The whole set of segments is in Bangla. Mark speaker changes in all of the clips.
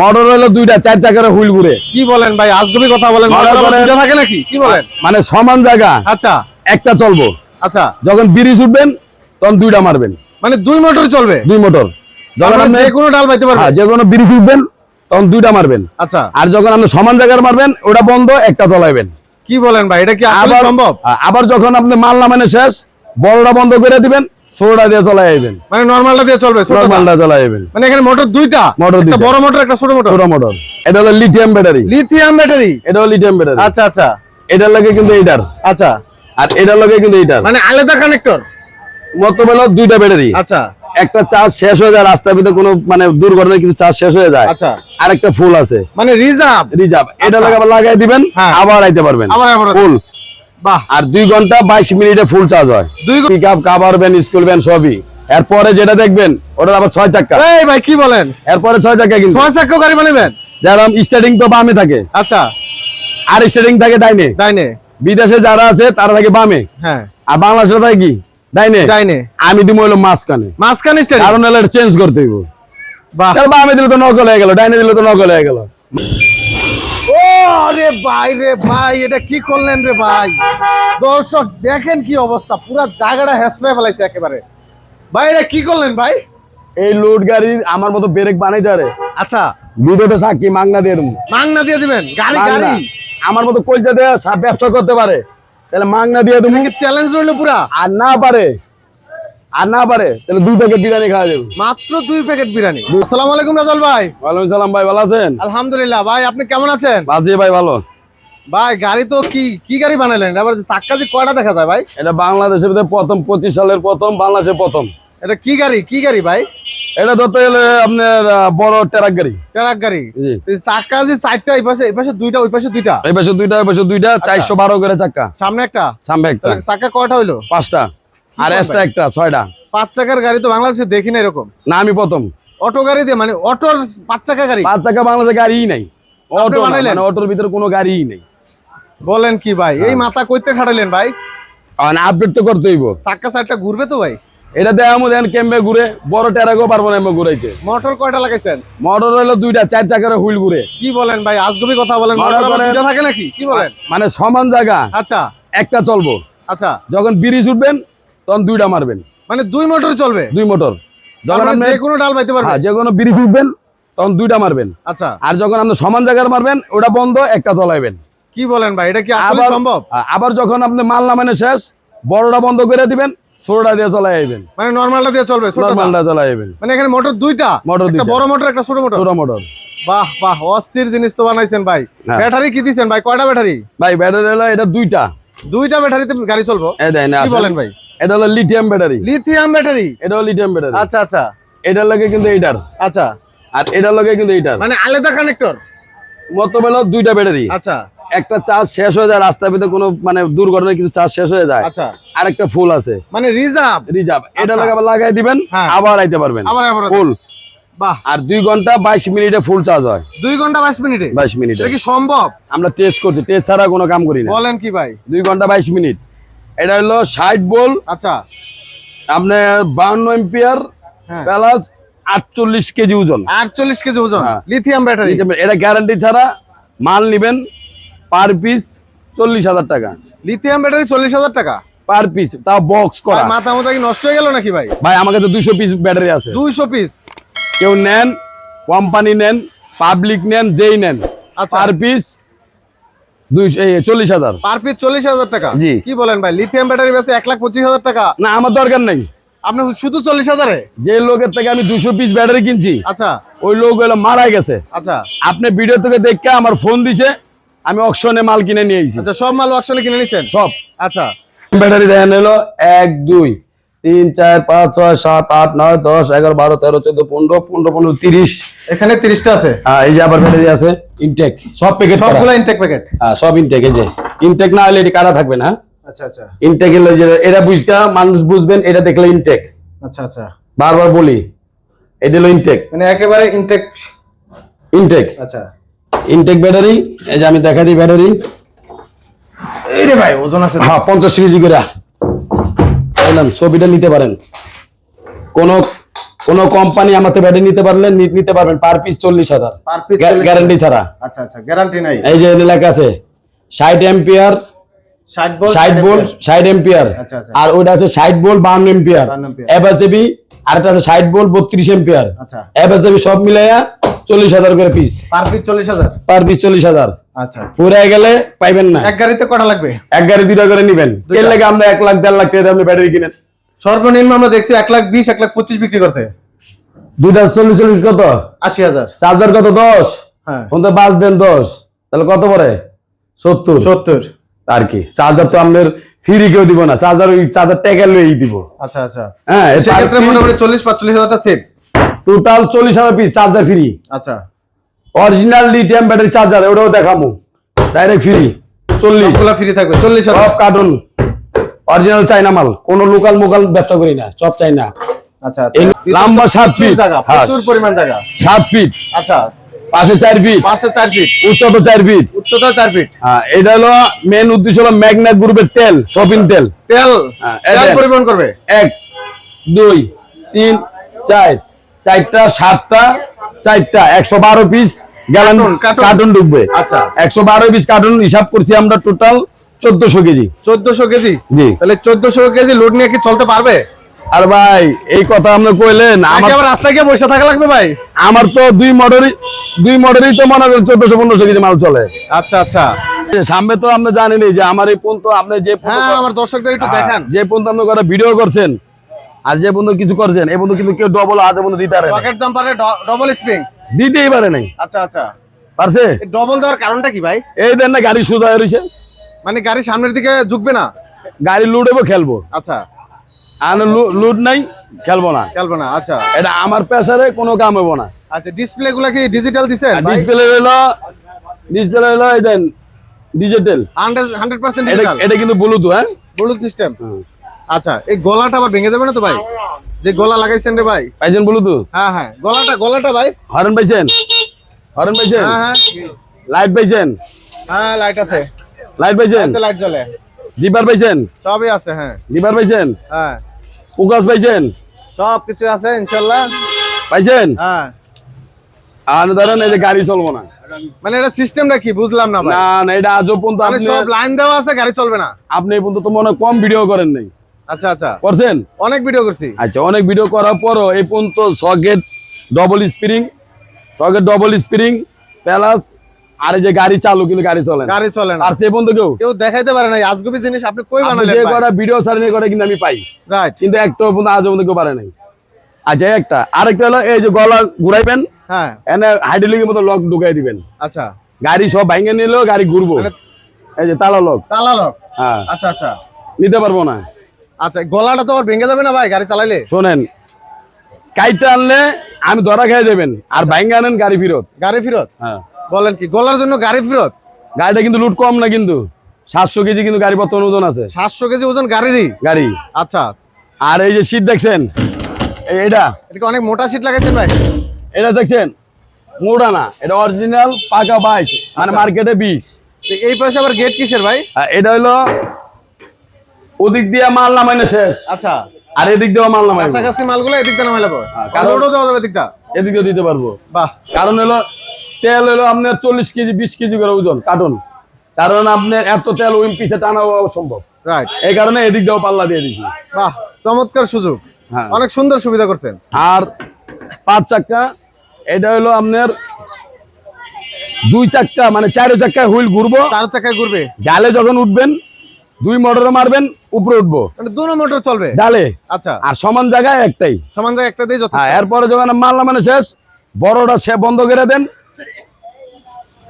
Speaker 1: মোটর হলো দুইটা চার চাকার হুইল ঘুরে কি বলেন ভাই আজগবি কথা বলেন দুইটা থাকে নাকি বলেন মানে সমান জায়গা আচ্ছা একটা চলবো আচ্ছা যখন ব্রিজ উঠবেন তখন দুইটা মারবেন মানে দুই মোটর চলবে দুই মোটর যখন মানে ডাল পাইতে পারবেন হ্যাঁ, যে কোনো ব্রিজ উঠবেন তখন দুইটা মারবেন আচ্ছা আর যখন আপনি সমান জায়গার মারবেন ওটা বন্ধ একটা চলাইবেন কি বলেন ভাই এটা কি আবার সম্ভব হ্যাঁ, আবার যখন আপনি মাল নামানো শেষ বড়টা বন্ধ করে দিবেন ছোটটা দিয়ে মানে নরমালটা দিয়ে চলবে নরমালটা মানে এখানে মোটর দুইটা একটা বড় মোটর একটা ছোট মোটর ছোট মোটর এটা হলো লিথিয়াম ব্যাটারি লিথিয়াম ব্যাটারি এটা হলো লিথিয়াম ব্যাটারি আচ্ছা আচ্ছা এটার লাগে কিন্তু আচ্ছা আর এটার লাগে কিন্তু মানে আলাদা কানেক্টর মতলব দুইটা ব্যাটারি আচ্ছা একটা চার্জ শেষ হয়ে যায় রাস্তার ভিতরে কোনো মানে দুর্ঘটনায় কিছু চার্জ শেষ হয়ে যায় আচ্ছা আর একটা ফুল আছে মানে রিজার্ভ রিজার্ভ এটা আচ্ছা। লাগাই দিবেন হ্যাঁ। আবার আইতে পারবেন ফুল আর দুই ঘন্টা বাইশ মিনিটে ফুল চার্জ হয় pick up cover van school van সবই এরপরে যেটা দেখবেন ওটা আবার ছয় চাক্কা ভাই কি বলেন এরপরে ছয় চাক্কা কিন্তু ছয় চাক্কা গাড়ি বানাবেন মানে যেরকম স্টার্টিং তো বামে থাকে আচ্ছা আর স্টার্টিং থাকে ডাইনে ডাইনে বিদেশে যারা আছে তারা থাকে বামে হ্যাঁ আর বাংলাদেশে থাকে কি ডাইনে ডাইনে আমি দিমু হলো মাঝখানে মাঝখানে স্টার্টিং কারণ চেঞ্জ করতে হইব বামে দিলে তো নকল হয়ে গেল ডাইনে দিলে তো নকল হয়ে গেল রে ভাই রে ভাই এটা কি করলেন রে ভাই দর্শক দেখেন কি অবস্থা পুরা জায়গাটা হেসড়ে ফেলাইছে একেবারে ভাই এটা কি করলেন ভাই এই লোড গাড়ি আমার মতো ব্রেক বানাইতে দেয় আচ্ছা লুডোটা সাক্ষী মাংনা দিয়ে দেবো মাংনা দিয়ে দিবেন গাড়ি গাড়ি আমার মতো কলজা দেয়া ব্যবসা করতে পারে তাহলে মাংনা দিয়ে দেবো চ্যালেঞ্জ রইল পুরা আর না পারে আর না পারে তাহলে দুই প্যাকেট বিরিয়ানি খাওয়া যাবে মাত্র দুই প্যাকেট বিরিয়ানি আসসালামু আলাইকুম রাজল ভাই ওয়ালাইকুম সালাম ভাই ভালো আছেন আলহামদুলিল্লাহ ভাই আপনি কেমন আছেন বাজি ভাই ভালো ভাই গাড়ি তো কি কি গাড়ি বানাইলেন আবার চাক্কা যে কয়টা দেখা যায় ভাই এটা বাংলাদেশের প্রথম পঁচিশ সালের প্রথম বাংলাদেশের প্রথম এটা কি গাড়ি কি গাড়ি ভাই এটা ধরতে গেলে আপনার বড় ট্রাক গাড়ি ট্রাক গাড়ি চাকা যে চারটা এই পাশে এই পাশে দুইটা ওই পাশে দুইটা এই পাশে দুইটা ওই পাশে দুইটা আচ্ছা। চারশো বারো করে চাক্কা সামনে একটা সামনে একটা চাক্কা কয়টা হইলো পাঁচটা আর এক্সট্রা একটা ছয়টা পাঁচ চাকার গাড়ি তো বাংলাদেশে দেখি না এরকম না আমি প্রথম অটো গাড়ি দিয়ে মানে অটোর পাঁচ চাকা গাড়ি পাঁচ চাকা বাংলাদেশে গাড়িই নাই অটো বানাইলেন মানে অটোর ভিতরে কোনো গাড়িই নাই বলেন কি ভাই এই হ্যাঁ। মাথা কইতে খাটাইলেন ভাই মানে আপডেট তো করতে চাকা চারটা ঘুরবে তো ভাই এটা দেয়া মো দেন কেমবে ঘুরে বড় টেরাগো পারবো না ঘুরাইতে মোটর কয়টা লাগাইছেন মোটর হলো দুইটা চার চাকার হুইল ঘুরে কি বলেন ভাই আজগবি কথা বলেন মোটর মানে- দুইটা থাকে নাকি কি বলেন মানে সমান জায়গা আচ্ছা একটা চলবো আচ্ছা যখন বিড়ি উঠবেন তখন দুইটা মারবেন মানে দুই মোটর চলবে দুই মোটর যখন ডাল মানে হ্যাঁ, বিড়ি তখন দুইটা মারবেন আচ্ছা আর যখন আপনি সমান জায়গায় মারবেন ওটা বন্ধ একটা চলাইবেন কি বলেন ভাই এটা কি সম্ভব আবার যখন আপনি মাল শেষ বড়টা বন্ধ করে দিবেন দিয়ে মানে দিয়ে চলবে চলাই আইবেন মানে এখানে মোটর দুইটা মোটর বড় মোটর একটা ছোট বাহ বাহ জিনিস তো বানাইছেন ভাই হ্যাঁ। ব্যাটারি কি দিছেন ভাই কয়টা ব্যাটারি ভাই ব্যাটারি এটা দুইটা দুইটা ব্যাটারিতে গাড়ি চলবো বলেন ভাই এটা হলো লিথিয়াম ব্যাটারি লিথিয়াম ব্যাটারি এটা হলো লিথিয়াম ব্যাটারি আচ্ছা আচ্ছা এটার লগে কিন্তু এইটার আচ্ছা আর এটার লগে কিন্তু এইটার মানে আলাদা কানেক্টর মতলব হলো দুইটা ব্যাটারি আচ্ছা একটা চার্জ শেষ হয়ে যায় রাস্তার ভিতরে কোনো মানে দুর্ঘটনায় কিন্তু চার্জ শেষ হয়ে যায় আচ্ছা আর একটা ফুল আছে মানে রিজার্ভ রিজার্ভ এটা আচ্ছা। লাগাবে লাগাই দিবেন হ্যাঁ। আবার আইতে পারবেন আবার ফুল বাহ আর দুই ঘন্টা বাইশ মিনিটে ফুল চার্জ হয় দুই ঘন্টা বাইশ মিনিটে বাইশ মিনিটে কি সম্ভব আমরা টেস্ট করছি টেস্ট ছাড়া কোনো কাম করি না বলেন কি ভাই দুই ঘন্টা বাইশ মিনিট এটা হলো ষাট বল আচ্ছা আপনার বাউন্ন এম্পিয়ার প্লাস আটচল্লিশ কেজি ওজন আটচল্লিশ কেজি ওজন লিথিয়াম ব্যাটারি এটা গ্যারান্টি ছাড়া মাল নেবেন পার পিস চল্লিশ হাজার টাকা লিথিয়াম ব্যাটারি চল্লিশ হাজার টাকা পার পিস তাও বক্স করা মাথা মতো কি নষ্ট হয়ে গেল নাকি ভাই ভাই আমার কাছে দুইশো পিস ব্যাটারি আছে দুইশো পিস কেউ নেন কোম্পানি নেন পাবলিক নেন যেই নেন পার আচ্ছা। পিস চল্লিশ হাজার পার পিস চল্লিশ হাজার টাকা জি কি বলেন ভাই ব্যাটারি এক লাখ পঁচিশ হাজার টাকা না আমার দরকার নেই আপনার শুধু চল্লিশ হাজারে যে লোকের থেকে আমি দুশো পিস ব্যাটারি কিনছি আচ্ছা ওই লোক মারা গেছে আচ্ছা আপনি ভিডিও থেকে দেখে আমার ফোন দিছে আমি অকশনে মাল কিনে নিয়েছি আচ্ছা সব মাল অকশনে কিনে নিয়েছেন সব আচ্ছা ব্যাটারি দেখেন হলো এক দুই তিন চার পাঁচ ছয় সাত আট নয় দশ এগারো বারো তেরো চোদ্দ পনেরো পনেরো পনেরো তিরিশ এখানে তিরিশটা আছে হ্যাঁ এই যে আবার ফেলে আছে ইনটেক সব প্যাকেট সবগুলো ইনটেক প্যাকেট হ্যাঁ সব ইনটেক এই যে ইনটেক না হলে এটা কারা থাকবে না আচ্ছা আচ্ছা ইনটেক যে এটা বুঝতে মানুষ বুঝবেন এটা দেখলে ইনটেক আচ্ছা আচ্ছা বারবার বলি এটা হলো ইনটেক মানে একেবারে ইনটেক ইনটেক আচ্ছা ইনটেক ব্যাটারি এই যে আমি দেখা দিই ব্যাটারি এই রে ভাই ওজন আছে হ্যাঁ পঞ্চাশ কেজি করে বুঝলেন ছবিটা নিতে পারেন কোন কোন কোম্পানি আমাদের ব্যাটে নিতে পারলে নিতে পারবেন পার পিস চল্লিশ হাজার গ্যারান্টি ছাড়া আচ্ছা আচ্ছা গ্যারান্টি নাই এই যে লেখা আছে ষাট এম্পিয়ার ষাট বোল্ট ষাট এম্পিয়ার আচ্ছা, আচ্ছা। আর ওইটা আছে আর একটা আছে ষাট বোল্ট বত্রিশ এম্পিয়ার আচ্ছা। এবাসেবি সব মিলাইয়া চল্লিশ হাজার করে পিস পার পিস চল্লিশ হাজার পার পিস চল্লিশ হাজার আচ্ছা কত হ্যাঁ। দেন দশ তাহলে কত পরে সত্তর সত্তর আর কি চার্জার তো আমাদের ফ্রি কেউ দিব না চার্জার ওই চার্জার ট্যাগে লই দিব আচ্ছা আচ্ছা হ্যাঁ সেক্ষেত্রে মোটামুটি চল্লিশ পাঁচচল্লিশ হাজারটা সেট টোটাল চল্লিশ হাজার পিস চার্জার ফ্রি আচ্ছা অরিজিনাল লিথিয়াম ব্যাটারি চার্জার ওটাও দেখাবো ডাইরেক্ট ফ্রি চল্লিশ ফ্রি থাকবে চল্লিশ সব কার্টুন অরিজিনাল চাইনা মাল কোন লোকাল মোকাল ব্যবসা করি না সব চাইনা আচ্ছা, আচ্ছা। লম্বা সাত ফিট জায়গা হ্যাঁ। প্রচুর পরিমাণ জায়গা সাত ফিট আচ্ছা পাশে চার ফিট পাশে চার ফিট উচ্চতা চার ফিট উচ্চতা চার ফিট হ্যাঁ এটা হলো মেন উদ্দেশ্য হলো ম্যাগনা গ্রুপের তেল শপিং আচ্ছা। তেল তেল হ্যাঁ এটা পরিমাণ করবে এক দুই তিন চার চারটা সাতটা চারটা একশো বারো পিস গ্যালান কার্টুন ঢুকবে আচ্ছা একশো বারো পিস কার্টুন হিসাব করছি আমরা টোটাল চোদ্দশো কেজি চোদ্দশো কেজি জি তাহলে চোদ্দশো কেজি লোড নিয়ে কি চলতে পারবে আর ভাই এই কথা আপনি কইলেন আমার রাস্তায় গিয়ে বসে থাকা লাগবে ভাই আমার তো দুই মডেলই দুই মডেলই তো মনে হয় চোদ্দশো পনেরোশো কেজি মাল চলে আচ্ছা আচ্ছা সামনে তো আমরা জানেনই যে আমার এই পর্যন্ত আপনি যে হ্যাঁ, আমার দর্শকদের একটু হ্যাঁ, দেখান যে পর্যন্ত আপনি ভিডিও করছেন আর যে বন্ধু কিছু করছেন এই বন্ধু কিন্তু কেউ ডবল আছে বন্ধু দিতে পারে পকেট জাম্পারে ডবল স্প্রিং দিতেই পারে নাই আচ্ছা আচ্ছা পারছে ডবল দেওয়ার কারণটা কি ভাই এই দেন না গাড়ি সোজা রইছে মানে গাড়ি সামনের দিকে ঝুঁকবে না গাড়ি লুট হবে খেলবো আচ্ছা আর লুড নাই খেলবো না খেলবো না আচ্ছা এটা আমার প্রেসারে কোনো কাম হবো না আচ্ছা ডিসপ্লে গুলা কি ডিজিটাল দিছেন ডিসপ্লে হলো ডিজিটাল হলো এই দেন ডিজিটাল 100% ডিজিটাল এটা কিন্তু ব্লুটুথ হ্যাঁ ব্লুটুথ সিস্টেম আচ্ছা এই গলাটা আবার ভেঙে যাবে না তো ভাই যে গলা লাগাইছেন রে ভাই পাইছেন বলো তো হ্যাঁ হ্যাঁ গলাটা গলাটা ভাই হরেন পাইছেন হরেন পাইছেন হ্যাঁ হ্যাঁ লাইট পাইছেন হ্যাঁ লাইট আছে লাইট পাইছেন লাইট জ্বলে ডিবার পাইছেন সবই আছে হ্যাঁ ডিবার পাইছেন হ্যাঁ উগাস পাইছেন সব কিছু আছে ইনশাআল্লাহ পাইছেন হ্যাঁ আর ধরেন এই যে গাড়ি চলবো না মানে এটা সিস্টেমটা কি বুঝলাম না ভাই না না এটা আজও পর্যন্ত মানে আপনি সব লাইন দেওয়া আছে গাড়ি চলবে না আপনি পর্যন্ত তো মনে কম ভিডিও করেন নাই আচ্ছা আচ্ছা করছেন অনেক ভিডিও করছি আচ্ছা অনেক ভিডিও করার পরও এই পর্যন্ত socket double spring socket double spring প্যালাস আরে যে গাড়ি চালু কিন্তু গাড়ি চলে গাড়ি চলে আর সে বন্ধু কেউ কেউ দেখাইতে পারে না আজগুবি জিনিস আপনি কই বানালেন যে করা ভিডিও সারিনে করে কিন্তু আমি পাই রাইট কিন্তু একটা বন্ধু আজ বন্ধু কেউ পারে নাই আচ্ছা একটা আরেকটা হলো এই যে গলা ঘুরাইবেন হ্যাঁ এনে হাইড্রোলিক এর মতো লক ঢুকাই দিবেন আচ্ছা গাড়ি সব ভাঙে নিলেও গাড়ি ঘুরবো মানে এই যে তালা লক তালা লক হ্যাঁ আচ্ছা আচ্ছা নিতে পারবো না আচ্ছা গলাটা তো আর ভেঙে যাবে না ভাই গাড়ি চালাইলে শোনেন কাইটা আনলে আমি ধরা খেয়ে দেবেন আর আচ্ছা। ভাইঙ্গা আনেন গাড়ি ফিরত গাড়ি ফিরত হ্যাঁ বলেন কি গলার জন্য গাড়ি ফিরত গাড়িটা কিন্তু লুট কম না কিন্তু সাতশো কেজি কিন্তু গাড়ি বর্তমান ওজন আছে সাতশো কেজি ওজন গাড়িরই গাড়ি আচ্ছা আর এই যে সিট দেখছেন এটা এটা অনেক মোটা সিট লাগাইছেন ভাই এটা দেখছেন মোটা না এটা অরিজিনাল পাকা বাইশ মানে মার্কেটে আচ্ছা। বিশ এই পাশে আবার গেট কিসের ভাই হ্যাঁ, এটা হলো ওদিক দিয়ে মাল নামাই না শেষ আচ্ছা আর এদিক দিয়ে মাল নামাই কাছাকাছি মালগুলো এদিক দিয়ে নামাইলে পাবে হ্যাঁ, কারণ দেওয়া যাবে এদিকটা এদিকে দিতে পারবো বাহ কারণ হলো তেল হলো আপনার চল্লিশ কেজি বিশ কেজি করে ওজন কার্টন কারণ আপনার এত তেল ওই পিছে টানা অসম্ভব রাইট এই কারণে এদিক দিয়েও পাল্লা দিয়ে দিছি বাহ চমৎকার সুযোগ হ্যাঁ। অনেক সুন্দর সুবিধা করছেন আর পাঁচ চাক্কা এটা হলো আপনার দুই চাক্কা মানে চারো চাক্কায় হুইল ঘুরবো চার চাক্কায় ঘুরবে ডালে যখন উঠবেন দুই মোটর মারবেন উপরে উঠবো মানে দুটো মোটর চলবে ডালে আচ্ছা আর সমান জায়গায় একটাই সমান জায়গায় একটা হ্যাঁ, এরপরে যখন মারলা মানে শেষ বড়টা সে বন্ধ করে দেন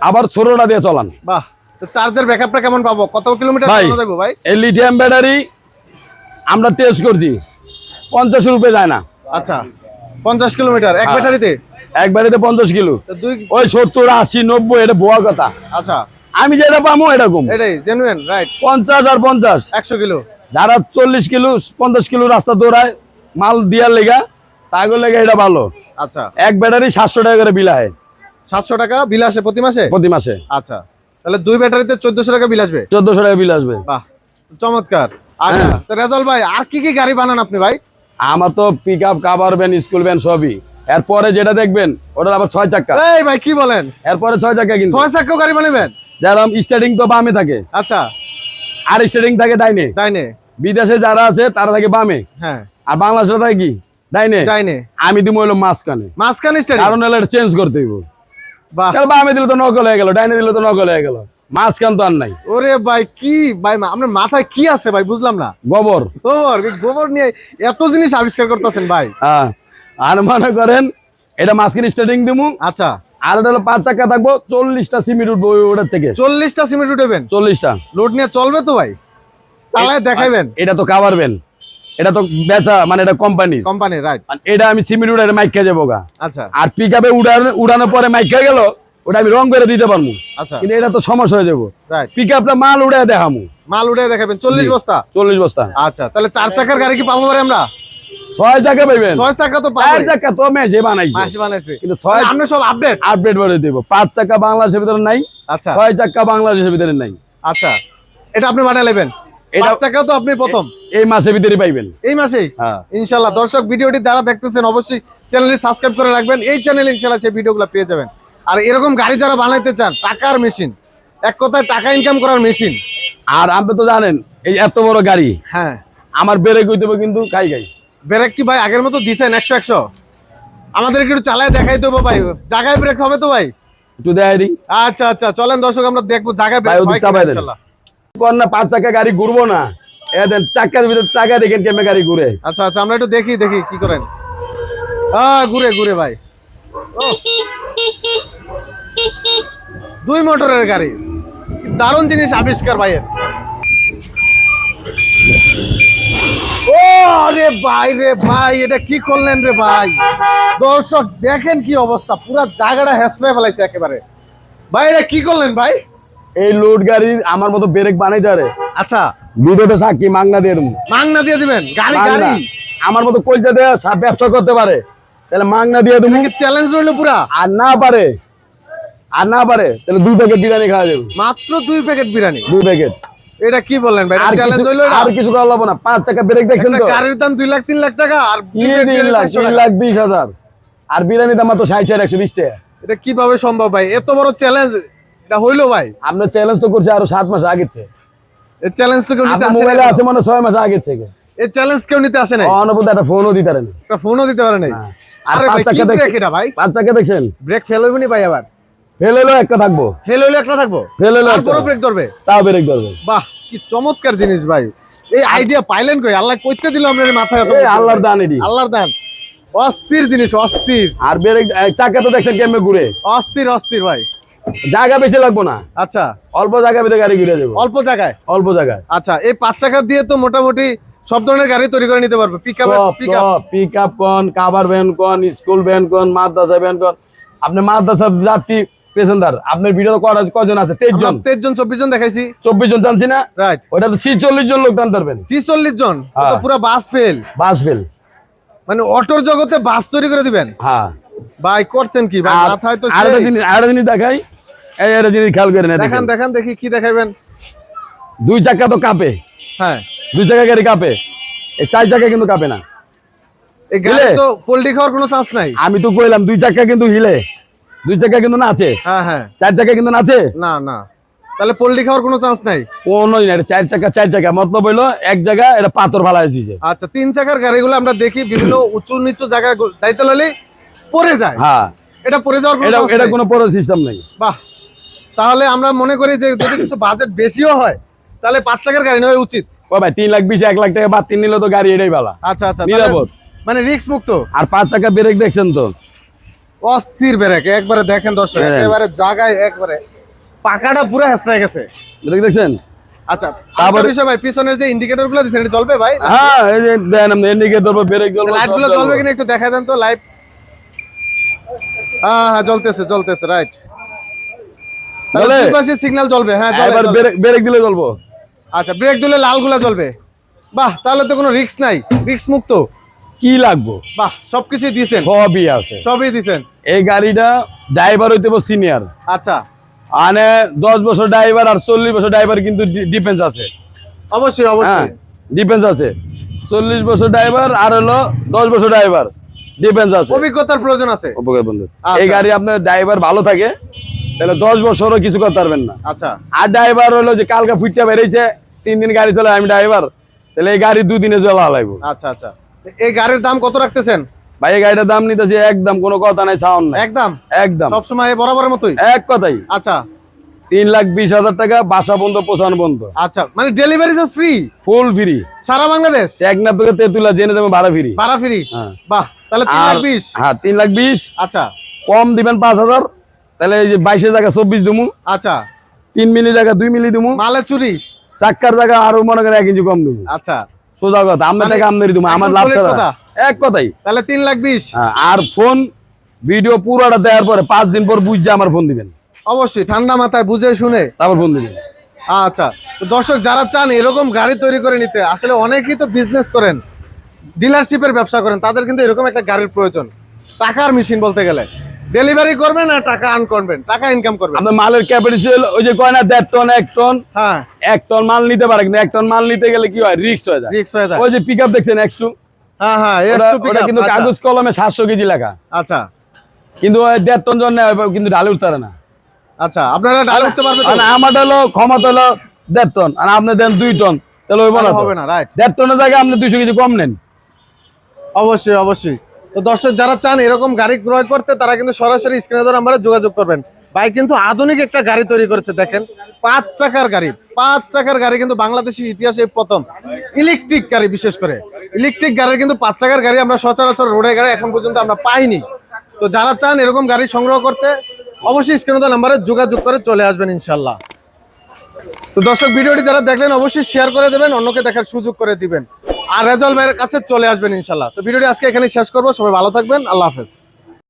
Speaker 1: আবার ছোটটা দিয়ে চলান বাহ তো কেমন পাবো কত কিলোমিটার ভাই আমরা করছি রুপে যায় না আচ্ছা হ্যাঁ। কিলোমিটার ওই এটা বোয়া কথা আচ্ছা আমি যেটা পামো এরকম এটাই রাইট পঞ্চাশ আর পঞ্চাশ একশো কিলো যারা চল্লিশ কিলো পঞ্চাশ কিলো রাস্তা দৌড়ায় মাল দিয়ার লেগা তাগর লেগা এটা ভালো আচ্ছা এক ব্যাটারি সাতশো টাকা করে বিল সাতশো টাকা বিল আসে প্রতি মাসে প্রতি মাসে আচ্ছা তাহলে দুই ব্যাটারিতে চোদ্দশো টাকা বিল আসবে চোদ্দশো টাকা বিল আসবে বাহ চমৎকার আচ্ছা হ্যাঁ। রেজাল ভাই আর কি কি গাড়ি বানান আপনি ভাই আমার তো pick up cover van school van সবই এরপরে যেটা দেখবেন ওটা আবার ছয় চাকা এই ভাই কি বলেন এরপরে ছয় চাকা কিন্তু ছয় চাকা গাড়ি বানাবেন যেরকম স্টার্টিং তো বামে থাকে আচ্ছা আর স্টার্টিং থাকে ডাইনে ডাইনে বিদেশে যারা আছে তারা থাকে বামে হ্যাঁ আর বাংলাদেশে থাকে কি ডাইনে ডাইনে আমি দিমু হলো মাসখানে মাঝখানে স্টার্টিং কারণ হলো চেঞ্জ করতে হইব বাহ বামে দিলে তো নকল হয়ে গেল ডাইনে দিলে তো নকল হয়ে গেল মাঝখান তো আর নাই ওরে ভাই কি ভাই আপনার মাথায় কি আছে ভাই বুঝলাম না গোবর গোবর গোবর নিয়ে এত জিনিস আবিষ্কার করতেছেন ভাই হ্যাঁ আর মনে করেন এটা মাঝখানে স্টার্টিং দিমু আচ্ছা আর ওটা হলো পাঁচ চাকা থাকবো চল্লিশটা সিমেন্ট উঠবো ওটার থেকে চল্লিশটা সিমেন্ট উঠেবেন চল্লিশটা লোড নিয়ে চলবে তো ভাই চালায় দেখাবেন এটা তো কাবারবেন এটা তো বেচা মানে এটা কোম্পানি কোম্পানি রাইট এটা আমি সিমেন্ট উড়ে মাইকা যাবো গা আচ্ছা আর পিক আপে উড়ানোর পরে মাইকা গেল ওটা আমি রং করে দিতে পারবো আচ্ছা কিন্তু এটা তো সমস্যা হয়ে যাবো পিক আপটা মাল উড়ে দেখামু মাল উড়ে দেখাবেন চল্লিশ বস্তা চল্লিশ বস্তা আচ্ছা তাহলে চার চাকার গাড়ি কি পাবো আমরা ছয় চাকা পাইবেন ছয় চাকা তো পাঁচ চাকা তো মেশে বানাইছে কিন্তু ছয় মানে আমি সব আপডেট আপডেট করে দেব পাঁচ চাকা বাংলাদেশের ভিতরে নাই আচ্ছা ছয় চাকা বাংলাদেশের ভিতরে নাই আচ্ছা এটা আপনি বানাই নেবেন তো আপনি প্রথম এই পাইবেন এই হ্যাঁ। দর্শক অবশ্যই করে রাখবেন এই সেই পেয়ে যাবেন আর এরকম গাড়ি বানাইতে চান টাকার মেশিন এক কথায় টাকা ইনকাম করার মেশিন আর আপনি তো জানেন এই এত বড় গাড়ি হ্যাঁ আমার বেড়ে কই দেবো কিন্তু গাই গাই ব্রেক কি ভাই আগের মতো দিছেন একশো একশো আমাদের একটু চালায় দেখাই দেবো ভাই জায়গায় ব্রেক হবে তো ভাই একটু দেখাই দিই আচ্ছা আচ্ছা চলেন দর্শক আমরা দেখবো জায়গায় ব্রেক না পাঁচ চাকা গাড়ি ঘুরবো না এ দেন চাকার ভিতরে চাকা দেখেন কেমন গাড়ি ঘুরে আচ্ছা আচ্ছা আমরা একটু দেখি দেখি কি করেন আহ ঘুরে ঘুরে ভাই ও দুই মোটরের গাড়ি দারুণ জিনিস আবিষ্কার ভাইয়ের রে ভাই রে ভাই এটা কি করলেন রে ভাই দর্শক দেখেন কি অবস্থা পুরো জায়গাটা হেসলে ফেলাইছে একেবারে ভাই এটা কি করলেন ভাই এই লোড গাড়ি আমার মতো ব্রেক বানাই ধরে আচ্ছা ভিডিওটা সাকি মাংনা দিয়ে দেব মাংনা দিয়ে দিবেন গাড়ি গাড়ি আমার মতো কলজা সব ব্যবসা করতে পারে তাহলে মাংনা দিয়ে দেব কি চ্যালেঞ্জ রইল পুরো আর না পারে আর না পারে তাহলে দুই প্যাকেট বিরিয়ানি খাওয়া যাবে মাত্র দুই প্যাকেট বিরিয়ানি দুই প্যাকেট এটা কি বললেন ভাই চ্যালেঞ্জ হলো আর কিছু করা না ব্রেক দেখছেন তো গাড়ির দাম 2 লাখ 3 লাখ টাকা আর লাখ আর দাম তো 60 120 টাকা এটা কিভাবে সম্ভব ভাই এত বড় চ্যালেঞ্জ এটা হইলো ভাই আমরা চ্যালেঞ্জ তো করছি আর 7 মাস আগে থেকে এই চ্যালেঞ্জ তো কেউ নিতে আসে আছে মানে 6 মাস আগে থেকে এই চ্যালেঞ্জ কেউ নিতে আসে না অনবদ একটা ফোনও দিতে পারে না ফোনও দিতে পারে নাই আর পাঁচ চাকা দেখেন ভাই পাঁচ চাকা দেখছেন ব্রেক ফেল হইবনি ভাই আবার ফেল হলো একটা থাকবো ফেল হলো একটা থাকবো ফেল হলো কোনো ব্রেক ধরবে তাও ব্রেক ধরবে বাহ কি চমৎকার জিনিস ভাই এই আইডিয়া পাইলেন কই আল্লাহ কইতে দিল আপনার মাথায় এই আল্লাহর দান এডি আল্লাহর দান অস্থির জিনিস অস্থির আর ব্রেক চাকা তো দেখছেন কেমনে ঘুরে অস্থির অস্থির ভাই জায়গা বেশি লাগবো না আচ্ছা অল্প জায়গা ভিতরে গাড়ি ঘুরে যাবো অল্প জায়গায় অল্প জায়গায় আচ্ছা এই পাঁচ চাকা দিয়ে তো মোটামুটি সব ধরনের গাড়ি তৈরি করে নিতে পারবে পিক আপ পিক আপ কোন কাভার ভ্যান কোন স্কুল ভ্যান কোন মাদ্রাসা ভ্যান কোন আপনি মাদ্রাসা যাত্রী পেছনদার আপনার ভিডিও করা কজন আছে তেইশ জন তেইশ জন চব্বিশ জন দেখাইছি চব্বিশ জন না রাইট ওটা তো ছিচল্লিশ জন লোক টানতে পারবেন ছিচল্লিশ জন হ্যাঁ। পুরো বাস ফেল বাস ফেল মানে অটোর জগতে বাস তৈরি করে দিবেন হ্যাঁ ভাই করছেন কি ভাই মাথায় তো আরেকটা জিনিস আরেকটা জিনিস দেখাই এই আরেকটা জিনিস খেয়াল দেখি কি দেখাইবেন দুই চাকা তো কাঁপে হ্যাঁ দুই চাকা গাড়ি কাঁপে এই চার চাকা কিন্তু কাঁপে না এই গাড়ি তো পোল্ট্রি খাওয়ার কোনো চান্স নাই আমি তো কইলাম দুই চাকা কিন্তু হিলে দুই জায়গায় কিন্তু না আছে হ্যাঁ হ্যাঁ চার জায়গায় কিন্তু না আছে না না তাহলে পল্লি খাওয়ার কোনো চান্স নাই কোনোই না চার চাকা চার জায়গা মতলব হইলো এক জায়গা এটা পাথর ভালা হয়েছে আচ্ছা তিন চাকার গাড়িগুলো আমরা দেখি বিভিন্ন উঁচু নিচু জায়গায় দায়িত্ব লালি পড়ে যায় হ্যাঁ এটা পড়ে যাওয়ার এটা এটা কোনো পড়ে সিস্টেম নাই বাহ তাহলে আমরা মনে করি যে যদি কিছু বাজেট বেশিও হয় তাহলে পাঁচ চাকার গাড়ি নেওয়া উচিত ও ভাই তিন লাখ বিশ এক লাখ টাকা বা তিন নিলে তো গাড়ি এটাই ভালো আচ্ছা আচ্ছা নিরাপদ মানে রিস্ক মুক্ত আর পাঁচ চাকা ব্রেক দেখছেন তো অস্থির ব্রেক একবারে দেখেন দর্শক হ্যাঁ। একেবারে জায়গায় একবারে পাকাটা পুরো হাসতে গেছে দেখছেন লাল আচ্ছা, গুলা জ্বলবে হ্যাঁ, দেখা দেন তো হ্যাঁ হ্যাঁ রাইট তাহলে সিগন্যাল হ্যাঁ ব্রেক দিলে আচ্ছা ব্রেক দিলে লালগুলা বাহ তাহলে তো কোনো রিক্স নাই রিক্স মুক্ত কি লাগবো বাহ সবকিছু দিয়েছেন সবই আছে সবই দিয়েছেন এই গাড়িটা ড্রাইভার হইতে সিনিয়র আচ্ছা আনে দশ বছর ড্রাইভার আর চল্লিশ বছর ড্রাইভার কিন্তু ডিফেন্স আছে অবশ্যই অবশ্যই ডিফেন্স হ্যাঁ, আছে চল্লিশ বছর ড্রাইভার আর হলো দশ বছর ড্রাইভার ডিফেন্স আছে অভিজ্ঞতার প্রয়োজন আছে আচ্ছা। এই গাড়ি আপনার ড্রাইভার ভালো থাকে তাহলে দশ বছরও কিছু করতে পারবেন না আচ্ছা আর ড্রাইভার হলো যে কালকে ফুটটা বেরিয়েছে তিন দিন গাড়ি চলে আমি ড্রাইভার তাহলে এই গাড়ি দুদিনে জলা লাগবো আচ্ছা আচ্ছা এই গাড়ির দাম কত রাখতেছেন ভাই এই গাড়িটার দাম নিতেছি একদম কোনো কথা নাই ছাউন নাই একদম একদম সবসময় বরাবরের মতোই এক কথাই আচ্ছা তিন লাখ বিশ হাজার টাকা বাসা বন্ধ পোষানো বন্ধ আচ্ছা মানে delivery charge free full free সারা বাংলাদেশ টেকনাফ থেকে তেতুলা জেনে দেবেন ভাড়া ফ্রি ভাড়া ফ্রি হ্যাঁ। বাহ তাহলে তিন লাখ বিশ হ্যাঁ তিন লাখ বিশ আচ্ছা কম দিবেন পাঁচ হাজার তাহলে এই যে বাইশে জায়গা চব্বিশ দুমু আচ্ছা তিন মিলি জায়গা দুই মিলি দুমু মালে চুরি চাক্কার জায়গা আরো মনে করেন এক ইঞ্চি কম দেবো আচ্ছা সোজা কথা আমরা টাকা আমদানি দিব আমার লাভ ছাড়া এক কথাই তাহলে তিন লাখ বিশ হ্যাঁ, আর ফোন ভিডিও পুরোটা দেওয়ার পরে পাঁচ দিন পর বুঝছে আমার ফোন দিবেন অবশ্যই ঠান্ডা মাথায় বুঝে শুনে তারপর ফোন দিবেন আচ্ছা তো দর্শক যারা চান এরকম গাড়ি তৈরি করে নিতে আসলে অনেকেই তো বিজনেস করেন ডিলারশিপের ব্যবসা করেন তাদের কিন্তু এরকম একটা গাড়ির প্রয়োজন টাকার মেশিন বলতে গেলে ডেলিভারি করবেন আর টাকা আর্ন করবেন টাকা ইনকাম করবেন আমাদের মালের ক্যাপাসিটি ওই যে কয় না দেড় টন এক টন হ্যাঁ এক টন মাল নিতে পারে কিন্তু এক টন মাল নিতে গেলে কি হয় রিক্স হয়ে যায় রিক্স হয়ে যায় ওই যে দেখছেন এক্স টু হ্যাঁ হ্যাঁ এক্স টু কিন্তু আচ্ছা। কাগজ কলমে সাতশো কেজি লেখা আচ্ছা কিন্তু ওই দেড় টন জন্য কিন্তু ঢালে উঠতে না আচ্ছা আপনারা ঢালে উঠতে পারবেন না আমাদের হলো ক্ষমতা হলো দেড় টন আর আপনি দেন দুই টন তাহলে আচ্ছা, হবে না রাইট দেড় টনের জায়গায় আপনি দুইশো কেজি কম নেন অবশ্যই অবশ্যই তো দর্শক যারা চান এরকম গাড়ি ক্রয় করতে তারা কিন্তু সরাসরি স্ক্রিনে ধরে আমরা যোগাযোগ করবেন ভাই কিন্তু আধুনিক একটা গাড়ি তৈরি করেছে দেখেন পাঁচ চাকার গাড়ি পাঁচ চাকার গাড়ি কিন্তু বাংলাদেশের ইতিহাসে প্রথম ইলেকট্রিক গাড়ি বিশেষ করে ইলেকট্রিক গাড়ির কিন্তু পাঁচ চাকার গাড়ি আমরা সচরাচর রোডে গাড়ি এখন পর্যন্ত আমরা পাইনি তো যারা চান এরকম গাড়ি সংগ্রহ করতে অবশ্যই স্ক্রিনে নাম্বারে যোগাযোগ করে চলে আসবেন ইনশাল্লাহ তো দর্শক ভিডিওটি যারা দেখলেন অবশ্যই শেয়ার করে দেবেন অন্যকে দেখার সুযোগ করে দিবেন আর রেজাল্ট ভাইয়ের কাছে চলে আসবেন ইনশাল্লাহ তো ভিডিওটি আজকে এখানে শেষ করবো সবাই ভালো থাকবেন আল্লাহ হাফেজ